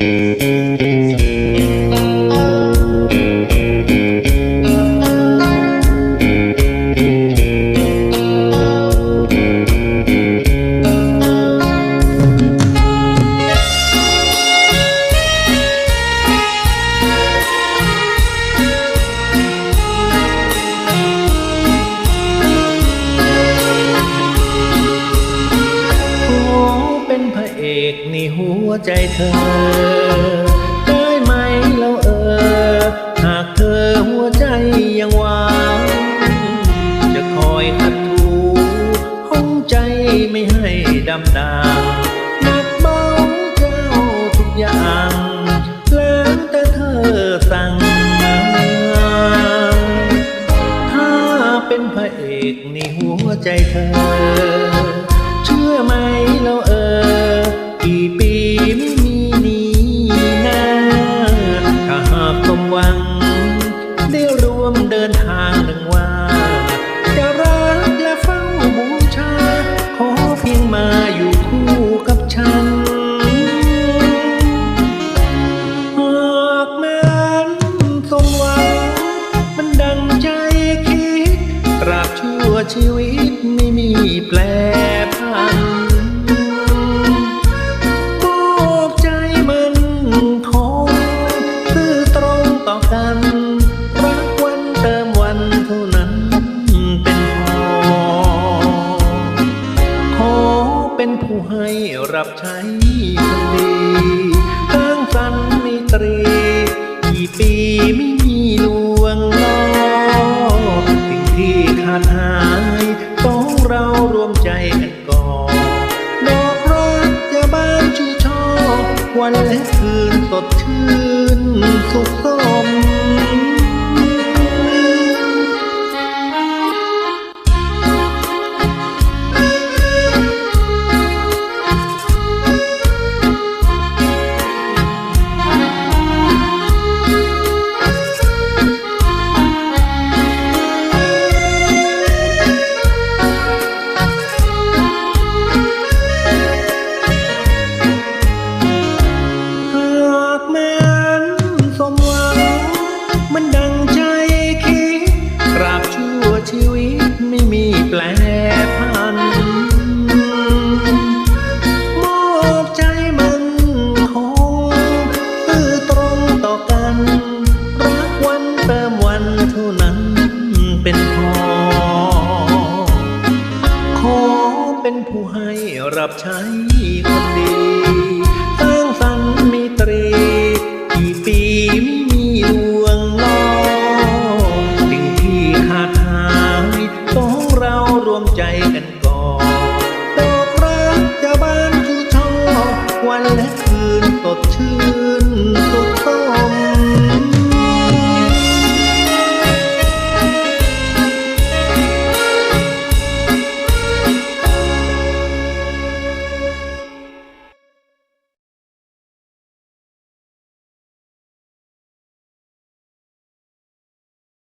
ข พระเอกในหัวใจเธอได้ไหมแล้วเออ หากเธอหัวใจยังว่างจะคอยขัดถูห้องใจไม่ให้ดำดางหนักเบาเจ้าทุกอย่างแล้วแต่เธอสั่งมาถ้าเป็นพระเอกในหัวใจเธอ เชื่อไหมแล้วเออ กี่ปีไม่มีนี้นาถ้าหากสมหวัง ได้รวมเดินทางหนึ่งว่า จะรักและเฝ้าบูชา ขอเพียงมาอยู่คู่กับฉันหากม้นสมหวัง มันดังใจคิดตราบชั่วชีวิตไม่มีแปร เป็นผู้ให้รับใช้คนดีตั้งสันมิตรีกี่ปีไม่มีลวงล้อสิ่งที่ขาดหายต้องเรารวมใจกันก่อนดอกรักจะบานชื่อช่อวันและคืนสดชื่นสุขสม เป็นผู้ให้รับใช้คนดีสร้างสรรค์มิตรีกี่ปีไม่มีลวงล้อสิ่งที่ขาดหายต้องเรารวมใจกันก่อนดอกรักจะบานคือช่อวันและคืนสดชื่